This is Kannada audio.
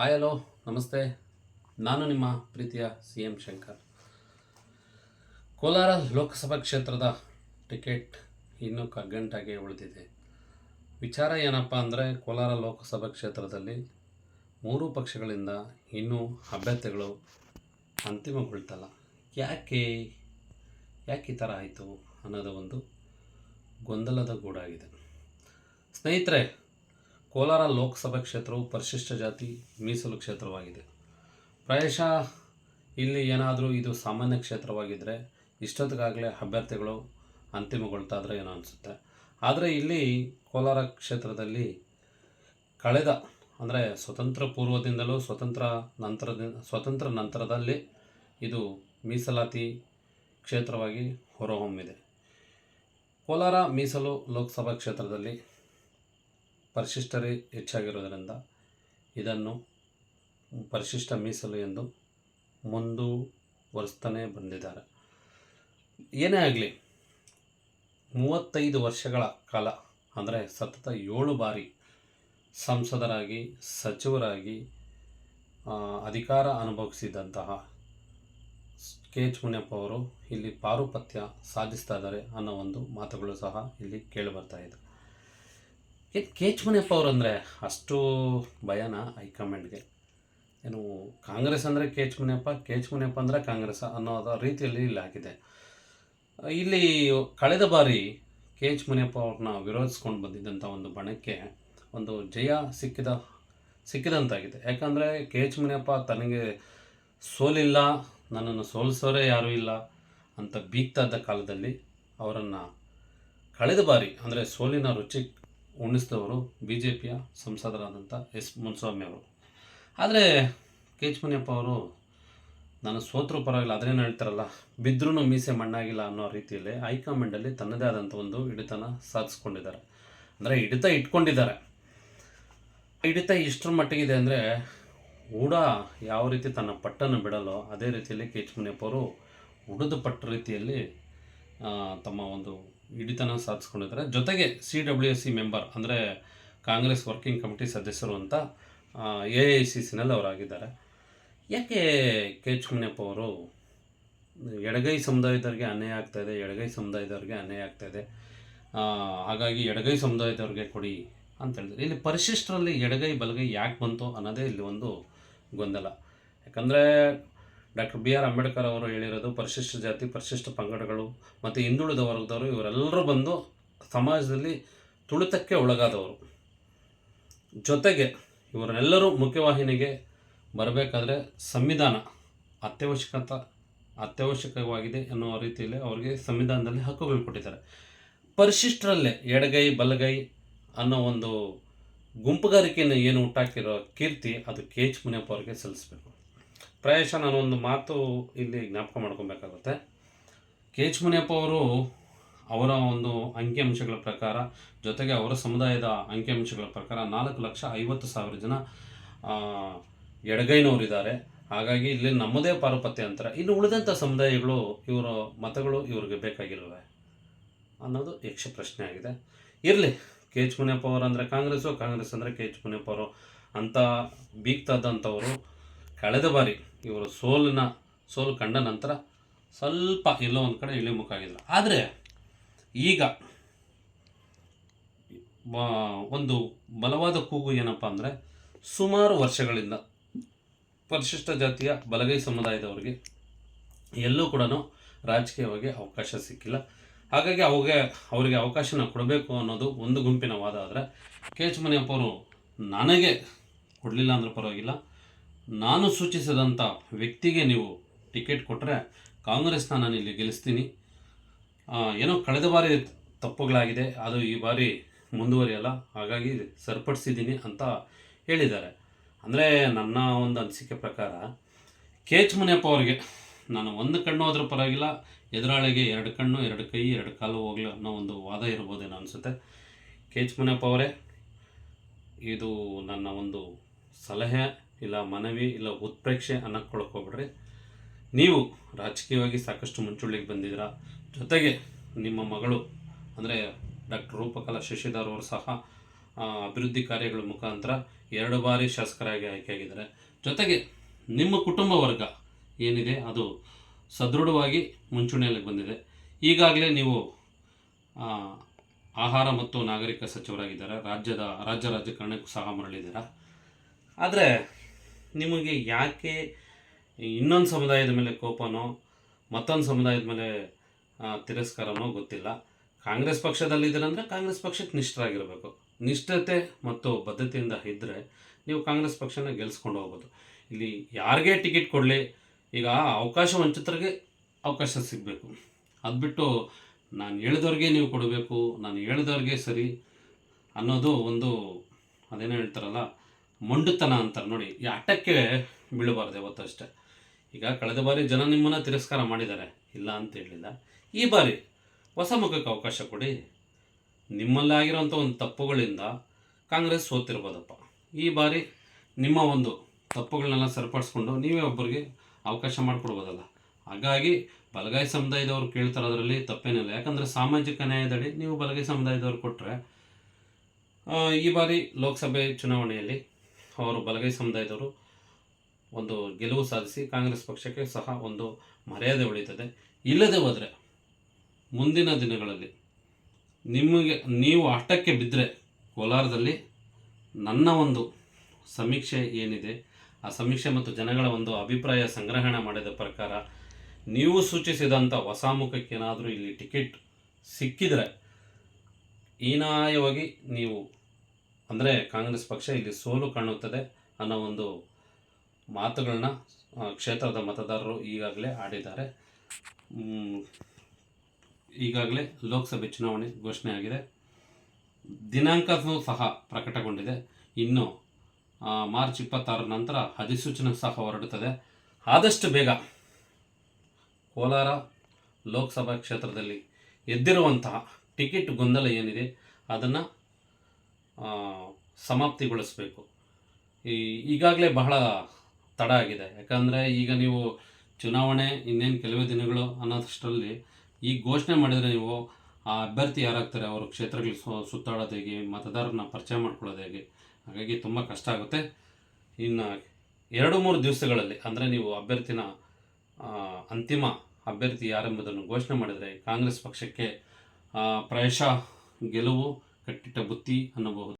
ಹಾಯ್ ಹಲೋ ನಮಸ್ತೆ. ನಾನು ನಿಮ್ಮ ಪ್ರೀತಿಯ ಸಿ ಎಂ ಶಂಕರ್. ಕೋಲಾರ ಲೋಕಸಭಾ ಕ್ಷೇತ್ರದ ಟಿಕೆಟ್ ಇನ್ನೂ ಕಗ್ಗಂಟಾಗಿ ಉಳಿದಿದೆ. ವಿಚಾರ ಏನಪ್ಪ ಅಂದರೆ ಕೋಲಾರ ಲೋಕಸಭಾ ಕ್ಷೇತ್ರದಲ್ಲಿ ಮೂರು ಪಕ್ಷಗಳಿಂದ ಇನ್ನೂ ಅಭ್ಯರ್ಥಿಗಳು ಅಂತಿಮಗೊಳ್ತಲ್ಲ. ಯಾಕೆ? ಯಾಕೆ ಈ ಥರ ಆಯಿತು ಅನ್ನೋದು ಒಂದು ಗೊಂದಲದ ಗೂಡಾಗಿದೆ. ಸ್ನೇಹಿತರೆ ಕೋಲಾರ ಲೋಕಸಭಾ ಕ್ಷೇತ್ರವು ಪರಿಶಿಷ್ಟ ಜಾತಿ ಮೀಸಲು ಕ್ಷೇತ್ರವಾಗಿದೆ. ಪ್ರಾಯಶಃ ಇಲ್ಲಿ ಏನಾದರೂ ಇದು ಸಾಮಾನ್ಯ ಕ್ಷೇತ್ರವಾಗಿದ್ದರೆ ಇಷ್ಟೊತ್ತಿಗಾಗಲೇ ಅಭ್ಯರ್ಥಿಗಳು ಅಂತಿಮಗೊಳ್ತಾ ಇದ್ರೆ ಏನೋ ಅನಿಸುತ್ತೆ. ಆದರೆ ಇಲ್ಲಿ ಕೋಲಾರ ಕ್ಷೇತ್ರದಲ್ಲಿ ಕಳೆದ, ಅಂದರೆ ಸ್ವತಂತ್ರ ಪೂರ್ವದಿಂದಲೂ ಸ್ವತಂತ್ರ ನಂತರದಿಂದ ಸ್ವತಂತ್ರ ನಂತರದಲ್ಲಿ ಇದು ಮೀಸಲಾತಿ ಕ್ಷೇತ್ರವಾಗಿ ಹೊರಹೊಮ್ಮಿದೆ. ಕೋಲಾರ ಮೀಸಲು ಲೋಕಸಭಾ ಕ್ಷೇತ್ರದಲ್ಲಿ ಪರಿಶಿಷ್ಟರೇ ಹೆಚ್ಚಾಗಿರುವುದರಿಂದ ಇದನ್ನು ಪರಿಶಿಷ್ಟ ಮೀಸಲು ಎಂದು ಮುಂದುವರಿಸ್ತಾನೆ ಬಂದಿದ್ದಾರೆ. ಏನೇ ಆಗಲಿ, ಮೂವತ್ತೈದು ವರ್ಷಗಳ ಕಾಲ, ಅಂದರೆ ಸತತ ಏಳು ಬಾರಿ ಸಂಸದರಾಗಿ, ಸಚಿವರಾಗಿ ಅಧಿಕಾರ ಅನುಭವಿಸಿದಂತಹ ಕೆ ಎಚ್ ಮುನಿಯಪ್ಪ ಅವರು ಇಲ್ಲಿ ಪಾರುಪತ್ಯ ಸಾಧಿಸ್ತಾ ಇದ್ದಾರೆ ಅನ್ನೋ ಒಂದು ಮಾತುಗಳು ಸಹ ಇಲ್ಲಿ ಕೇಳಿಬರ್ತಾ ಇದೆ. ಏನು ಕೆ ಎಚ್ ಮುನಿಯಪ್ಪ ಅವರು ಅಂದರೆ ಅಷ್ಟು ಭಯನ ಹೈಕಮಾಂಡ್ಗೆ? ಏನು ಕಾಂಗ್ರೆಸ್ ಅಂದರೆ K H Muniyappa K H Muniyappa ಅಂದರೆ ಕಾಂಗ್ರೆಸ್ ಅನ್ನೋದ ರೀತಿಯಲ್ಲಿ ಇಲ್ಲಿ ಆಗಿದೆ. ಇಲ್ಲಿ ಕಳೆದ ಬಾರಿ ಕೆ ಎಚ್ ಮುನಿಯಪ್ಪ ಅವ್ರನ್ನ ವಿರೋಧಿಸ್ಕೊಂಡು ಬಂದಿದ್ದಂಥ ಒಂದು ಬಣಕ್ಕೆ ಒಂದು ಜಯ ಸಿಕ್ಕಿದ, ಸಿಕ್ಕಿದಂತಾಗಿದೆ. ಯಾಕಂದರೆ ಕೆ ಎಚ್ ಮುನಿಯಪ್ಪ ತನಗೆ ಸೋಲಿಲ್ಲ, ನನ್ನನ್ನು ಸೋಲಿಸೋರೇ ಯಾರೂ ಇಲ್ಲ ಅಂತ ಬೀಗ್ತಾ ಇದ್ದ ಕಾಲದಲ್ಲಿ ಅವರನ್ನು ಕಳೆದ ಬಾರಿ ಅಂದರೆ ಸೋಲಿನ ರುಚಿ ಉಣಿಸಿದವರು ಬಿ ಜೆ ಪಿಯ ಸಂಸದರಾದಂಥ ಎಸ್ ಮುನ್ಸ್ವಾಮಿ ಅವರು. ಆದರೆ ಕೆ ಎಚ್ ಮುನಿಯಪ್ಪ ಅವರು, ನಾನು ಸೋತರೂ ಪರವಾಗಿಲ್ಲ ಅದೇನು ಹೇಳ್ತಾರಲ್ಲ ಬಿದ್ದರೂ ಮೀಸೆ ಮಣ್ಣಾಗಿಲ್ಲ ಅನ್ನೋ ರೀತಿಯಲ್ಲಿ ಹೈಕಮಾಂಡಲ್ಲಿ ತನ್ನದೇ ಆದಂಥ ಒಂದು ಹಿಡಿತನ ಸಾಧಿಸ್ಕೊಂಡಿದ್ದಾರೆ. ಅಂದರೆ ಹಿಡಿತ ಇಟ್ಕೊಂಡಿದ್ದಾರೆ. ಹಿಡಿತ ಇಷ್ಟರ ಮಟ್ಟಿಗಿದೆ ಅಂದರೆ ಹೂಡ ಯಾವ ರೀತಿ ತನ್ನ ಪಟ್ಟನ್ನು ಬಿಡಲೋ ಅದೇ ರೀತಿಯಲ್ಲಿ ಕೆ ಎಚ್ ಮುನಿಯಪ್ಪ ಅವರು ಉಡಿದು ಪಟ್ಟ ರೀತಿಯಲ್ಲಿ ತಮ್ಮ ಒಂದು ಹಿಡಿತನ ಸಾಧಿಸ್ಕೊಂಡಿದ್ದಾರೆ. ಜೊತೆಗೆ C W S C member ಅಂದರೆ ಕಾಂಗ್ರೆಸ್ ವರ್ಕಿಂಗ್ ಕಮಿಟಿ ಸದಸ್ಯರು ಅಂತ ಎ ಐ ಸಿ ಸಿನಲ್ಲಿ ಅವರಾಗಿದ್ದಾರೆ. ಯಾಕೆ ಕೆ ಎಚ್ ಮುನಿಯಪ್ಪ ಅವರು ಎಡಗೈ ಸಮುದಾಯದವ್ರಿಗೆ ಅನ್ಯಾಯ ಆಗ್ತಾಯಿದೆ ಎಡಗೈ ಸಮುದಾಯದವ್ರಿಗೆ ಅನ್ಯಾಯ ಆಗ್ತಾಯಿದೆ ಹಾಗಾಗಿ ಎಡಗೈ ಸಮುದಾಯದವ್ರಿಗೆ ಕೊಡಿ ಅಂತ ಹೇಳಿದ್ರು. ಇಲ್ಲಿ ಪರಿಶಿಷ್ಟರಲ್ಲಿ ಎಡಗೈ ಬಲಗೈ ಯಾಕೆ ಬಂತು ಅನ್ನೋದೇ ಇಲ್ಲಿ ಒಂದು ಗೊಂದಲ. ಯಾಕಂದರೆ ಡಾಕ್ಟರ್ ಬಿ ಆರ್ ಅಂಬೇಡ್ಕರ್ ಅವರು ಹೇಳಿರೋದು ಪರಿಶಿಷ್ಟ ಜಾತಿ, ಪರಿಶಿಷ್ಟ ಪಂಗಡಗಳು ಮತ್ತು ಹಿಂದುಳಿದ ವರ್ಗದವರು ಇವರೆಲ್ಲರೂ ಬಂದು ಸಮಾಜದಲ್ಲಿ ತುಳಿತಕ್ಕೆ ಒಳಗಾದವರು. ಜೊತೆಗೆ ಇವರೆಲ್ಲರೂ ಮುಖ್ಯವಾಹಿನಿಗೆ ಬರಬೇಕಾದ್ರೆ ಸಂವಿಧಾನ ಅತ್ಯವಶ್ಯಕತ, ಅತ್ಯವಶ್ಯಕವಾಗಿದೆ ಎನ್ನುವ ರೀತಿಯಲ್ಲಿ ಅವರಿಗೆ ಸಂವಿಧಾನದಲ್ಲಿ ಹಕ್ಕುಗಳು ಕೊಟ್ಟಿದ್ದಾರೆ. ಪರಿಶಿಷ್ಟರಲ್ಲೇ ಎಡಗೈ, ಬಲಗೈ ಅನ್ನೋ ಒಂದು ಗುಂಪುಗಾರಿಕೆಯನ್ನು ಏನು ಹುಟ್ಟಾಕಿರೋ ಕೀರ್ತಿ ಅದು ಕೆ ಎಚ್ ಮುನಿಯಪ್ಪ ಅವರಿಗೆ ಸಲ್ಲಿಸಬೇಕು. ಪ್ರಾಯಶಃ ಒಂದು ಮಾತು ಇಲ್ಲಿ ಜ್ಞಾಪಕ ಮಾಡ್ಕೊಬೇಕಾಗುತ್ತೆ. ಕೆ ಎಚ್ ಮುನಿಯಪ್ಪ ಅವರು ಅವರ ಒಂದು ಅಂಕಿಅಂಶಗಳ ಪ್ರಕಾರ, ಜೊತೆಗೆ ಅವರ ಸಮುದಾಯದ ಅಂಕಿಅಂಶಗಳ ಪ್ರಕಾರ ನಾಲ್ಕು ಲಕ್ಷ ಐವತ್ತು ಸಾವಿರ ಜನ ಎಡಗೈನವರಿದ್ದಾರೆ. ಹಾಗಾಗಿ ಇಲ್ಲಿ ನಮ್ಮದೇ ಪಾರುಪತ್ಯ ಅಂತಾರೆ, ಇನ್ನು ಉಳಿದಂಥ ಸಮುದಾಯಗಳು, ಇವರ ಮತಗಳು ಇವ್ರಿಗೆ ಬೇಕಾಗಿಲ್ವೇ ಅನ್ನೋದು ಯಕ್ಷ ಪ್ರಶ್ನೆ ಆಗಿದೆ. ಇರಲಿ ಕೆ ಎಚ್ ಮುನಿಯಪ್ಪ ಅವರು ಅಂದರೆ ಕಾಂಗ್ರೆಸ್ಸು, ಕಾಂಗ್ರೆಸ್ ಅಂದರೆ ಕೆ ಎಚ್ ಮುನಿಯಪ್ಪ ಅವರು ಅಂತ ಬೀಗ್ತಾದಂಥವರು ಕಳೆದ ಬಾರಿ ಇವರು ಸೋಲಿನ, ಸೋಲು ಕಂಡ ನಂತರ ಸ್ವಲ್ಪ ಎಲ್ಲೋ ಒಂದು ಕಡೆ ಇಳಿಮುಖ ಆಗಿದ್ರು ಆದರೆ ಈಗ ಒಂದು ಬಲವಾದ ಕೂಗು ಏನಪ್ಪ ಅಂದರೆ ಸುಮಾರು ವರ್ಷಗಳಿಂದ ಪರಿಶಿಷ್ಟ ಜಾತಿಯ ಬಲಗೈ ಸಮುದಾಯದವರಿಗೆ ಎಲ್ಲೂ ಕೂಡ ರಾಜಕೀಯವಾಗಿ ಅವಕಾಶ ಸಿಕ್ಕಿಲ್ಲ. ಹಾಗಾಗಿ ಅವರಿಗೆ ಅವರಿಗೆ ಅವಕಾಶನ ಕೊಡಬೇಕು ಅನ್ನೋದು ಒಂದು ಗುಂಪಿನ ವಾದ. ಆದರೆ ಕೆ ಎಚ್ ಮುನಿಯಪ್ಪ ಅವರು ನನಗೆ ಕೊಡಲಿಲ್ಲ ಅಂದ್ರೆ ಪರವಾಗಿಲ್ಲ. ನಾನು ಸೂಚಿಸಿದಂಥ ವ್ಯಕ್ತಿಗೆ ನೀವು ಟಿಕೆಟ್ ಕೊಟ್ಟರೆ ಕಾಂಗ್ರೆಸ್ನ ನಾನು ಇಲ್ಲಿ ಗೆಲ್ಲಿಸ್ತೀನಿ. ಏನೋ ಕಳೆದ ಬಾರಿ ತಪ್ಪುಗಳಾಗಿದೆ. ಅದು ಈ ಬಾರಿ ಮುಂದುವರಿಯಲ್ಲ. ಹಾಗಾಗಿ ಸರಿಪಡಿಸಿದ್ದೀನಿ ಅಂತ ಹೇಳಿದ್ದಾರೆ. ಅಂದರೆ ನನ್ನ ಒಂದು ಅನಿಸಿಕೆ ಪ್ರಕಾರ ಕೆ ಎಚ್ ಮುನಿಯಪ್ಪ ಅವರಿಗೆ ನಾನು ಒಂದು ಕಣ್ಣು ಹೋದ್ರೂ ಪರವಾಗಿಲ್ಲ, ಎದುರಾಳಿಗೆ ಎರಡು ಕಣ್ಣು, ಎರಡು ಕೈ, ಎರಡು ಕಾಲು ಹೋಗ್ಲಿ ಅನ್ನೋ ಒಂದು ವಾದ ಇರ್ಬೋದೇನೋ ಅನಿಸುತ್ತೆ. ಕೆ ಎಚ್ ಮುನಿಯಪ್ಪ ಅವರೇ, ಇದು ನನ್ನ ಒಂದು ಸಲಹೆ. ಇಲ್ಲ ಮನವಿ ಇಲ್ಲ ಉತ್ಪ್ರೇಕ್ಷೆ ಅನ್ನಕ್ಕೊಳಕ್ಕೆ ಹೋಗ್ಬಿಡ್ರಿ. ನೀವು ರಾಜಕೀಯವಾಗಿ ಸಾಕಷ್ಟು ಮುಂಚೂಣಿಗೆ ಬಂದಿದ್ದೀರಾ. ಜೊತೆಗೆ ನಿಮ್ಮ ಮಗಳು ಅಂದರೆ ಡಾಕ್ಟರ್ ರೂಪಕಲಾ ಶಶಿಧರ್ ಅವರು ಸಹ ಅಭಿವೃದ್ಧಿ ಕಾರ್ಯಗಳ ಮುಖಾಂತರ ಎರಡು ಬಾರಿ ಶಾಸಕರಾಗಿ ಆಯ್ಕೆಯಾಗಿದ್ದಾರೆ. ಜೊತೆಗೆ ನಿಮ್ಮ ಕುಟುಂಬ ವರ್ಗ ಏನಿದೆ ಅದು ಸದೃಢವಾಗಿ ಮುಂಚೂಣಿಯಲ್ಲಿ ಬಂದಿದೆ. ಈಗಾಗಲೇ ನೀವು ಆಹಾರ ಮತ್ತು ನಾಗರಿಕ ಸಚಿವರಾಗಿದ್ದಾರೆ. ರಾಜ್ಯದ ರಾಜ್ಯ ರಾಜಕಾರಣಕ್ಕೂ ಸಹ ಮರಳಿದ್ದೀರಾ. ಆದರೆ ನಿಮಗೆ ಯಾಕೆ ಇನ್ನೊಂದು ಸಮುದಾಯದ ಮೇಲೆ ಕೋಪನೋ ಮತ್ತೊಂದು ಸಮುದಾಯದ ಮೇಲೆ ತಿರಸ್ಕಾರನೋ ಗೊತ್ತಿಲ್ಲ. ಕಾಂಗ್ರೆಸ್ ಪಕ್ಷದಲ್ಲಿದ್ದೀರಂದರೆ ಕಾಂಗ್ರೆಸ್ ಪಕ್ಷಕ್ಕೆ ನಿಷ್ಠರಾಗಿರಬೇಕು. ನಿಷ್ಠತೆ ಮತ್ತು ಬದ್ಧತೆಯಿಂದ ಇದ್ದರೆ ನೀವು ಕಾಂಗ್ರೆಸ್ ಪಕ್ಷನ ಗೆಲ್ಸ್ಕೊಂಡು ಹೋಗ್ಬೋದು. ಇಲ್ಲಿ ಯಾರಿಗೆ ಟಿಕೆಟ್ ಕೊಡಲಿ, ಈಗ ಅವಕಾಶ ವಂಚಿತರಿಗೆ ಅವಕಾಶ ಸಿಗಬೇಕು. ಅದು ಬಿಟ್ಟು ನಾನು ಹೇಳಿದವ್ರಿಗೆ ನೀವು ಕೊಡಬೇಕು, ನಾನು ಹೇಳಿದವ್ರಿಗೆ ಸರಿ ಅನ್ನೋದು ಒಂದು ಅದೇನೋ ಹೇಳ್ತಾರಲ್ಲ ಮೊಂಡುತನ ಅಂತಾರೆ ನೋಡಿ, ಈ ಆಟಕ್ಕೆ ಬೀಳಬಾರ್ದು ಯಾವತ್ತೂ ಅಷ್ಟೇ. ಈಗ ಕಳೆದ ಬಾರಿ ಜನ ನಿಮ್ಮನ್ನು ತಿರಸ್ಕಾರ ಮಾಡಿದ್ದಾರೆ. ಇಲ್ಲ ಅಂತ ಹೇಳಿಲ್ಲ. ಈ ಬಾರಿ ಹೊಸ ಮುಖಕ್ಕೆ ಅವಕಾಶ ಕೊಡಿ. ನಿಮ್ಮಲ್ಲಿ ಆಗಿರೋಂಥ ಒಂದು ತಪ್ಪುಗಳಿಂದ ಕಾಂಗ್ರೆಸ್ ಸೋತಿರ್ಬೋದಪ್ಪ. ಈ ಬಾರಿ ನಿಮ್ಮ ಒಂದು ತಪ್ಪುಗಳನ್ನೆಲ್ಲ ಸರಿಪಡಿಸ್ಕೊಂಡು ನೀವೇ ಒಬ್ಬರಿಗೆ ಅವಕಾಶ ಮಾಡಿಕೊಡ್ಬೋದಲ್ಲ. ಹಾಗಾಗಿ ಬಲಗಾಯಿ ಸಮುದಾಯದವರು ಕೇಳ್ತಾರೆ ಅದರಲ್ಲಿ ತಪ್ಪೇನಿಲ್ಲ. ಯಾಕಂದರೆ ಸಾಮಾಜಿಕ ನ್ಯಾಯದಡಿ ನೀವು ಬಲಗೈ ಸಮುದಾಯದವ್ರು ಕೊಟ್ಟರೆ ಈ ಬಾರಿ ಲೋಕಸಭೆ ಚುನಾವಣೆಯಲ್ಲಿ ಅವರು ಬಲಗೈ ಸಮುದಾಯದವರು ಒಂದು ಗೆಲುವು ಸಾಧಿಸಿ ಕಾಂಗ್ರೆಸ್ ಪಕ್ಷಕ್ಕೆ ಸಹ ಒಂದು ಮರ್ಯಾದೆ ಉಳಿತದೆ. ಇಲ್ಲದೆ ಹೋದರೆ ಮುಂದಿನ ದಿನಗಳಲ್ಲಿ ನಿಮಗೆ, ನೀವು ಅಷ್ಟಕ್ಕೆ ಬಿದ್ದರೆ ಕೋಲಾರದಲ್ಲಿ ನನ್ನ ಒಂದು ಸಮೀಕ್ಷೆ ಏನಿದೆ, ಆ ಸಮೀಕ್ಷೆ ಮತ್ತು ಜನಗಳ ಒಂದು ಅಭಿಪ್ರಾಯ ಸಂಗ್ರಹಣೆ ಮಾಡಿದ ಪ್ರಕಾರ ನೀವು ಸೂಚಿಸಿದಂಥ ಹೊಸ ಮುಖಕ್ಕೇನಾದರೂ ಇಲ್ಲಿ ಟಿಕೆಟ್ ಸಿಕ್ಕಿದರೆ, ಹೀನಾಯವಾಗಿ ನೀವು ಅಂದರೆ ಕಾಂಗ್ರೆಸ್ ಪಕ್ಷ ಇಲ್ಲಿ ಸೋಲು ಕಾಣುತ್ತದೆ ಅನ್ನೋ ಒಂದು ಮಾತುಗಳನ್ನ ಕ್ಷೇತ್ರದ ಮತದಾರರು ಈಗಾಗಲೇ ಆಡಿದ್ದಾರೆ. ಈಗಾಗಲೇ ಲೋಕಸಭೆ ಚುನಾವಣೆ ಘೋಷಣೆ ಆಗಿದೆ. ದಿನಾಂಕವೂ ಸಹ ಪ್ರಕಟಗೊಂಡಿದೆ. ಇನ್ನು ಮಾರ್ಚ್ ಇಪ್ಪತ್ತಾರ ನಂತರ ಅಧಿಸೂಚನೆ ಸಹ ಹೊರಡುತ್ತದೆ. ಆದಷ್ಟು ಬೇಗ ಕೋಲಾರ ಲೋಕಸಭಾ ಕ್ಷೇತ್ರದಲ್ಲಿ ಎದ್ದಿರುವಂತಹ ಟಿಕೆಟ್ ಗೊಂದಲ ಏನಿದೆ, ಅದನ್ನು ಸಮಾಪ್ತಿಗೊಳಿಸಬೇಕು. ಈ, ಈಗಾಗಲೇ ಬಹಳ ತಡ ಆಗಿದೆ. ಯಾಕಂದರೆ ಈಗ ನೀವು ಚುನಾವಣೆ, ಇನ್ನೇನು ಕೆಲವೇ ದಿನಗಳು ಅನ್ನೋದಷ್ಟರಲ್ಲಿ ಈಗ ಘೋಷಣೆ ಮಾಡಿದರೆ ನೀವು ಆ ಅಭ್ಯರ್ಥಿ ಯಾರಾಗ್ತಾರೆ, ಅವರು ಕ್ಷೇತ್ರಗಳಿಗೆ ಸು, ಸುತ್ತಾಡೋದು ಹೇಗೆ, ಮತದಾರರನ್ನ ಪರಿಚಯ ಮಾಡ್ಕೊಳ್ಳೋದು ಹೇಗೆ, ಹಾಗಾಗಿ ತುಂಬ ಕಷ್ಟ ಆಗುತ್ತೆ. ಇನ್ನು ಎರಡು ಮೂರು ದಿವಸಗಳಲ್ಲಿ, ಅಂದರೆ ನೀವು ಅಭ್ಯರ್ಥಿನ ಅಂತಿಮ ಅಭ್ಯರ್ಥಿ ಯಾರೆಂಬುದನ್ನು ಘೋಷಣೆ ಮಾಡಿದರೆ ಕಾಂಗ್ರೆಸ್ ಪಕ್ಷಕ್ಕೆ ಪ್ರಾಯಶಃ, ಗೆಲುವು ಕಟ್ಟಿಟ್ಟ ಬುತ್ತಿ ಅನ್ನಬಹುದು.